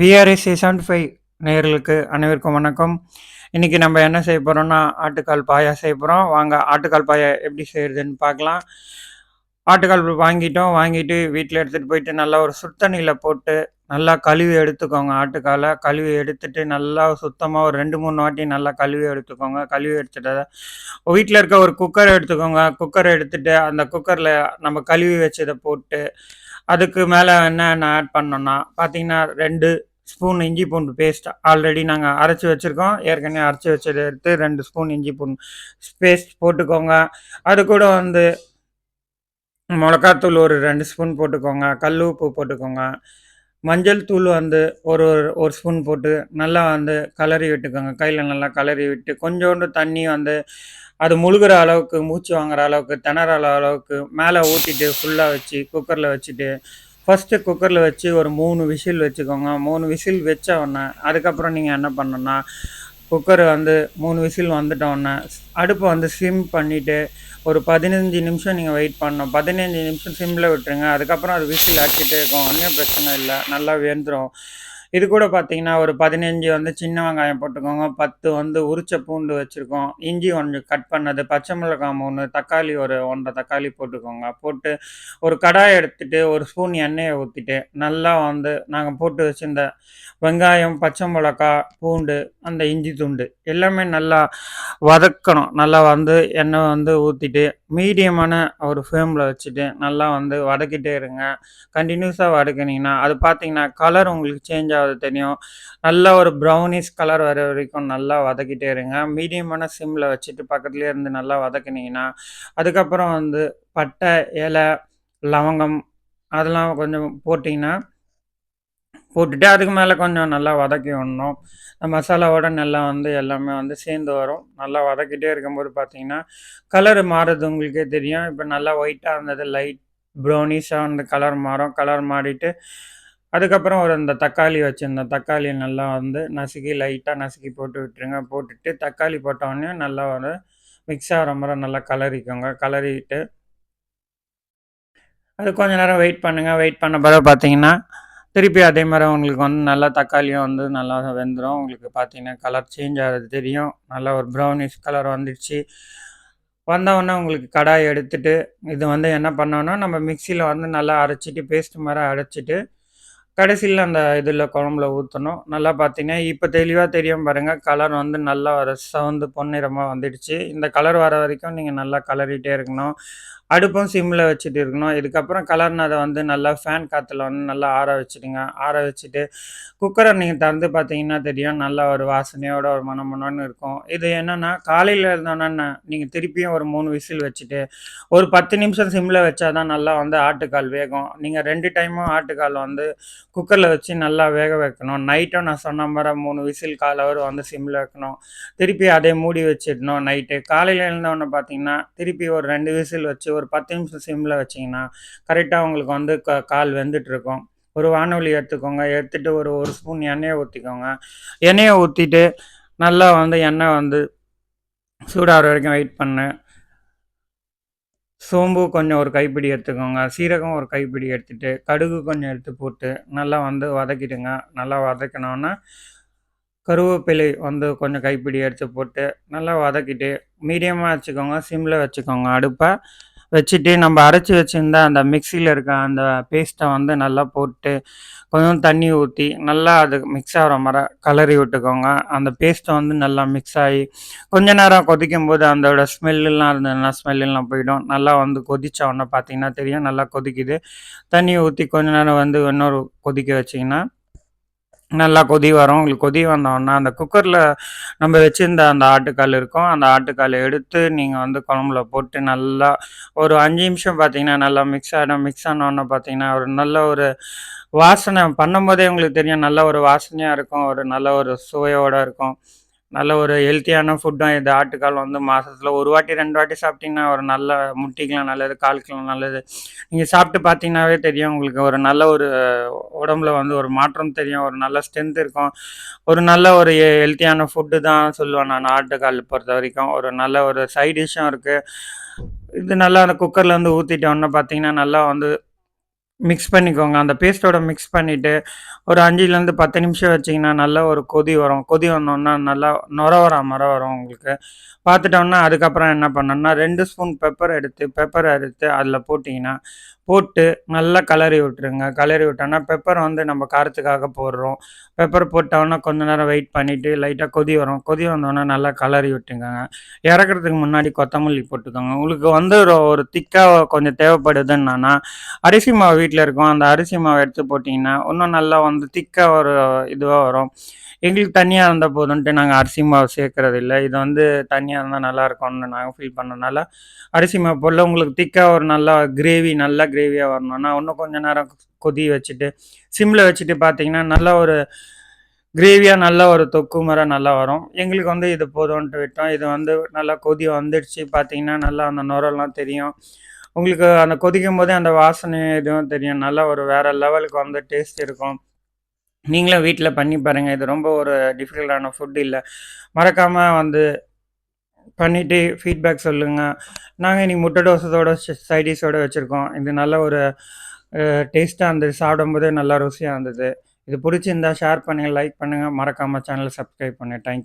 VRS seventy five நேர்களுக்கு அனைவருக்கும் வணக்கம். இன்றைக்கி நம்ம என்ன செய்ய போகிறோம்னா ஆட்டுக்கால் பாயா செய்ய போகிறோம் வாங்க ஆட்டுக்கால் பாயா எப்படி செய்கிறதுன்னு பார்க்கலாம். ஆட்டுக்கால் வாங்கிட்டோம். வாங்கிட்டு வீட்டில் எடுத்துகிட்டு போயிட்டு நல்லா ஒரு சுத்தணியில் போட்டு நல்லா கழுவி எடுத்துக்கோங்க ஆட்டுக்காலை. கழுவி எடுத்துட்டு நல்லா சுத்தமாக ஒரு ரெண்டு மூணு வாட்டி நல்லா கழுவி எடுத்துக்கோங்க. கழுவி எடுத்துட்டு வீட்டில் இருக்க ஒரு குக்கர் எடுத்துக்கோங்க. குக்கர் எடுத்துகிட்டு அந்த குக்கரில் நம்ம கழுவி வச்சதை போட்டு அதுக்கு மேலே என்னென்ன ஆட் பண்ணோன்னா பார்த்தீங்கன்னா ரெண்டு ஸ்பூன் இஞ்சி பூண்டு பேஸ்ட் ஆல்ரெடி நாங்கள் அரைச்சி வச்சுருக்கோம். ஏற்கனவே அரைச்சி வச்சதை எடுத்து ரெண்டு ஸ்பூன் இஞ்சி பூண்டு பேஸ்ட் போட்டுக்கோங்க. அது கூட வந்து மிளகாத்தூள் ஒரு ரெண்டு ஸ்பூன் போட்டுக்கோங்க. கல் உப்பு போட்டுக்கோங்க. மஞ்சள் தூள் வந்து ஒரு ஒரு ஒரு ஸ்பூன் போட்டு நல்லா வந்து கலரி விட்டுக்கோங்க. கையில் நல்லா கலரி விட்டு கொஞ்சோண்டு தண்ணி வந்து அது முழுகிற அளவுக்கு மூச்சு வாங்குற அளவுக்கு திணற அளவுக்கு மேலே ஊற்றிட்டு ஃபுல்லாக வச்சு குக்கரில் வச்சுட்டு ஃபஸ்ட்டு குக்கரில் வச்சு ஒரு மூணு விசில் வச்சுக்கோங்க. மூணு விசில் வச்ச உடனே அதுக்கப்புறம் நீங்கள் என்ன பண்ணணும்னா குக்கர் வந்து மூணு விசில் வந்துட்டோடனே அடுப்பை வந்து சிம் பண்ணிவிட்டு ஒரு பதினஞ்சு நிமிஷம் நீங்கள் வெயிட் பண்ணணும். பதினஞ்சு நிமிஷம் சிம்மில் விட்டுருங்க. அதுக்கப்புறம் அது விசில் அடிச்சுட்டே இருக்கும். ஒன்றும் பிரச்சனை இல்லை. நல்லா வெந்துடும் இது கூட பார்த்தீங்கன்னா ஒரு பதினஞ்சு வந்து சின்ன வெங்காயம் போட்டுக்கோங்க பத்து வந்து உரிச்ச பூண்டு வச்சுருக்கோம் இஞ்சி ஒன்று கட் பண்ணது பச்சை மிளகாய் மூணு தக்காளி ஒரு ஒன்றரை தக்காளி போட்டுக்கோங்க போட்டு ஒரு கடாய் எடுத்துட்டு ஒரு ஸ்பூன் எண்ணெயை ஊற்றிட்டு நல்லா வந்து நாங்கள் போட்டு வச்சுருந்த வெங்காயம் பச்சை மிளகா பூண்டு அந்த இஞ்சி துண்டு எல்லாமே நல்லா வதக்கணும். நல்லா வந்து எண்ணெய் வந்து ஊற்றிட்டு மீடியமான ஒரு ஃப்ளேமில் வச்சுட்டு நல்லா வந்து வதக்கிட்டே இருங்க. கண்டினியூஸாக வதக்குனீங்கன்னா அது பார்த்தீங்கன்னா கலர் உங்களுக்கு சேஞ்ச் ஆகுது தெரியும். நல்ல ஒரு ப்ரௌனிஷ் கலர் வர வரைக்கும் நல்லா வதக்கிட்டே இருங்க. மீடியமான சிம்மில் வச்சுட்டு பக்கத்துலேயே இருந்து நல்லா வதக்குனீங்கன்னா அதுக்கப்புறம் வந்து பட்டை இலை லவங்கம் அதெல்லாம் கொஞ்சம் போட்டிங்கன்னா போட்டுட்டு அதுக்கு மேலே கொஞ்சம் நல்லா வதக்கி விடணும். மசாலாவோட நல்லா வந்து எல்லாமே வந்து சேர்ந்து வரும். நல்லா வதக்கிட்டே இருக்கும்போது பார்த்தீங்கன்னா கலர் மாறுறது உங்களுக்கே தெரியும். இப்போ நல்லா ஒயிட்டாக இருந்தது லைட் ப்ரௌனிஷாக வந்து கலர் மாறும். கலர் மாறிட்டு அதுக்கப்புறம் ஒரு இந்த தக்காளி வச்சுருந்தேன் தக்காளி நல்லா வந்து நசுக்கி லைட்டாக நசுக்கி போட்டு விட்டுருங்க. போட்டுட்டு தக்காளி போட்டோடனே நல்லா வந்து மிக்ஸ் ஆகிற மாதிரி நல்லா கலரிக்கோங்க கலரிட்டு அது கொஞ்ச நேரம் வெயிட் பண்ணுங்கள் வெயிட் பண்ண பிறகு பார்த்தீங்கன்னா திருப்பி அதே மாதிரி உங்களுக்கு வந்து நல்லா தக்காளியும் வந்து நல்லா வெந்துடும் உங்களுக்கு பார்த்தீங்கன்னா கலர் சேஞ்ச் ஆகிறது தெரியும். நல்லா ஒரு ப்ரௌனிஷ் கலர் வந்துடுச்சு வந்தவுடனே உங்களுக்கு கடாய் எடுத்துட்டு இது வந்து என்ன பண்ணோன்னா நம்ம மிக்சியில் வந்து நல்லா அரைச்சிட்டு பேஸ்ட் மாதிரி அரைச்சிட்டு கடைசியில் அந்த இதில் குழம்புல ஊற்றணும் நல்லா பார்த்தீங்கன்னா இப்போ தெளிவாக தெரியும் பாருங்கள் கலர் வந்து நல்லா வர சவுந்து பொன்னிறமாக வந்துடுச்சு. இந்த கலர் வர வரைக்கும் நீங்கள் நல்லா கலரிகிட்டே இருக்கணும். அடுப்பும் சிம்மில் வச்சுட்டு இருக்கணும். இதுக்கப்புறம் கலர்னதை வந்து நல்லா ஃபேன் காற்றுல வந்து நல்லா ஆற வச்சுடுங்க. ஆற வச்சுட்டு குக்கரை நீங்கள் திறந்து பார்த்தீங்கன்னா தெரியும். நல்லா ஒரு வாசனையோட ஒரு மனம் இருக்கும். இது என்னென்னா காலையில் இருந்தோன்னா நீங்கள் திருப்பியும் ஒரு மூணு விசில் வச்சுட்டு ஒரு பத்து நிமிஷம் சிம்மில் வச்சா தான் நல்லா வந்து ஆட்டுக்கால் வேகும். நீங்கள் ரெண்டு டைமும் ஆட்டுக்கால் வந்து குக்கரில் வச்சு நல்லா வேக வைக்கணும். நைட்டும் நான் சொன்ன மாதிரி மூணு விசில் கால் அவர் வந்து சிம்மில் வைக்கணும். திருப்பி அதே மூடி வச்சிடணும் நைட்டு காலையில் எழுந்தவொடனே பார்த்தீங்கன்னா திருப்பி ஒரு ரெண்டு விசில் வச்சு ஒரு பத்து நிமிஷம் சிம்மில் வச்சிங்கன்னா கரெக்டாக உங்களுக்கு வந்து க கால் வெந்துட்டுருக்கும். ஒரு வானொலி எடுத்துக்கோங்க எடுத்துகிட்டு ஒரு ஒரு ஸ்பூன் எண்ணெயை ஊற்றிக்கோங்க எண்ணெயை ஊற்றிட்டு நல்லா வந்து எண்ணெய் வந்து சூடாகிற வரைக்கும் வெயிட் பண்ணு. சோம்பு கொஞ்சம் ஒரு கைப்பிடி எடுத்துக்கோங்க. சீரகம் ஒரு கைப்பிடி எடுத்துகிட்டு கடுகு கொஞ்சம் எடுத்து போட்டு நல்லா வந்து வதக்கிடுங்க. நல்லா வதக்கினோன்னா கருவேப்பிலை வந்து கொஞ்சம் கைப்பிடி எடுத்து போட்டு நல்லா வதக்கிட்டு மீடியமாக வச்சுக்கோங்க சிம்மில் வச்சுக்கோங்க. அடுப்பை வச்சுட்டு நம்ம அரைச்சி வச்சுருந்தா அந்த மிக்சியில் இருக்க அந்த பேஸ்ட்டை வந்து நல்லா போட்டு கொஞ்சம் தண்ணி ஊற்றி நல்லா அது மிக்ஸ் ஆகிற மாதிரி கலரி விட்டுக்கோங்க. அந்த பேஸ்ட்டை வந்து நல்லா மிக்ஸ் ஆகி கொஞ்ச நேரம் கொதிக்கும் போது அதோட ஸ்மெல்லாம் இருந்ததுன்னா ஸ்மெல்லாம் போயிடும். நல்லா வந்து கொதித்த உடனே பார்த்தீங்கன்னா தெரியும். நல்லா கொதிக்குது. தண்ணி ஊற்றி கொஞ்ச நேரம் வந்து இன்னொரு கொதிக்க வச்சிங்கன்னா நல்லா கொதி வரும். உங்களுக்கு கொதி வந்தோடனே அந்த குக்கரில் நம்ம வச்சுருந்த அந்த ஆட்டுக்கால் இருக்கும். அந்த ஆட்டுக்கால் எடுத்து நீங்கள் வந்து குழம்புல போட்டு நல்லா ஒரு அஞ்சு நிமிஷம் பார்த்தீங்கன்னா நல்லா மிக்ஸ் ஆகிடும் மிக்ஸ் ஆனோடனே பார்த்தீங்கன்னா ஒரு நல்ல ஒரு வாசனை. பண்ணும்போதே உங்களுக்கு தெரியும் நல்ல ஒரு வாசனையாக இருக்கும். ஒரு நல்ல ஒரு சுவையோடு இருக்கும். நல்ல ஒரு ஹெல்த்தியான ஃபுட்டும் இது ஆட்டுக்கால் வந்து மாதத்தில் ஒரு வாட்டி ரெண்டு வாட்டி சாப்பிட்டிங்கன்னா ஒரு நல்ல முட்டிக்கெலாம் நல்லது காலுக்கெலாம் நல்லது. நீங்கள் சாப்பிட்டு பார்த்தீங்கன்னாவே தெரியும் உங்களுக்கு ஒரு நல்ல ஒரு உடம்புல வந்து ஒரு மாற்றம் தெரியும் ஒரு நல்ல ஸ்ட்ரென்த் இருக்கும். ஒரு நல்ல ஒரு ஹெல்த்தியான ஃபுட்டு தான் சொல்லுவேன் நான் ஆட்டுக்கால் பொறுத்த வரைக்கும். ஒரு நல்ல ஒரு சைட் டிஷ்ஷும் இருக்குது இது நல்லா அந்த குக்கரில் வந்து ஊற்றிட்டோன்னே பார்த்தீங்கன்னா நல்லா வந்து மிக்ஸ் பண்ணிக்கோங்க. அந்த பேஸ்ட்டோட மிக்ஸ் பண்ணிவிட்டு ஒரு 5லேருந்து 10 நிமிஷம் வச்சீங்கன்னா, நல்ல ஒரு கொதி வரும். கொதி வந்தோன்னே நல்லா நொர வர மரம் வரும் உங்களுக்கு. பார்த்துட்டோன்னா, அதுக்கப்புறம் என்ன பண்ணணும்னா, ரெண்டு ஸ்பூன் பெப்பர் எடுத்து பெப்பர் எடுத்து அதில் போட்டிங்கன்னா போட்டு நல்லா கலரி விட்டுருங்க. கலரி விட்டோன்னா, பெப்பர் வந்து நம்ம காரத்துக்காக போடுறோம். பெப்பர் போட்டோன்னே கொஞ்ச நேரம் வெயிட் பண்ணிவிட்டு லைட்டாக கொதி வரும். கொதி வந்தோன்னே நல்லா கலரி விட்டுங்க இறக்குறதுக்கு முன்னாடி கொத்தமல்லி போட்டுக்கோங்க. உங்களுக்கு வந்து ஒரு ஒரு கொஞ்சம் தேவைப்படுதுன்னா அரிசி மாவு வீட்டில் இருக்கும். அந்த அரிசி மாவு எடுத்து போட்டிங்கன்னா இன்னும் நல்லா வந்து திக்காக ஒரு இதுவாக வரும். எங்களுக்கு தனியாக இருந்தால் போதுன்ட்டு நாங்கள் அரிசி மாவு சேர்க்கறதில்ல. இது வந்து தண்ணியாக இருந்தால் நல்லா இருக்கும்னு நாங்கள் ஃபீல் பண்ணனால, அரிசி மாவு போடல. உங்களுக்கு திக்காக ஒரு நல்லா கிரேவி நல்லா கிரேவியாக வரணும்னா, இன்னும் கொஞ்ச நேரம் கொதி வச்சுட்டு, சிம்மில் வச்சுட்டு பார்த்தீங்கன்னா, நல்லா ஒரு கிரேவியாக நல்லா ஒரு தொக்கு மாரி நல்லா வரும். எங்களுக்கு வந்து இது போதுன்ட்டு விட்டோம். இது வந்து நல்லா கொதி வந்துடுச்சு பார்த்தீங்கன்னா, நல்லா அந்த நுரெல்லாம் தெரியும். உங்களுக்கு அந்த கொதிக்கும் போதே அந்த வாசனை இதுவும் தெரியும். நல்லா ஒரு வேற லெவலுக்கு வந்து டேஸ்ட் இருக்கும். நீங்களும் வீட்டில் பண்ணி பாருங்கள் இது ரொம்ப ஒரு டிஃபிகல்ட்டான ஃபுட் இல்லை மறக்காமல் வந்து பண்ணிவிட்டு ஃபீட்பேக் சொல்லுங்கள் நாங்கள் இன்னைக்கு முட்டை தோசத்தோட சைடிஸோடு வச்சுருக்கோம் இது நல்ல ஒரு டேஸ்ட்டாக இருந்தது. சாப்பிடும்போதே நல்லா ருசியாக இருந்தது. இது பிடிச்சிருந்தா ஷேர் பண்ணுங்கள் லைக் பண்ணுங்கள் மறக்காமல் சேனலை சப்ஸ்கிரைப் பண்ணு தேங்க் யூ.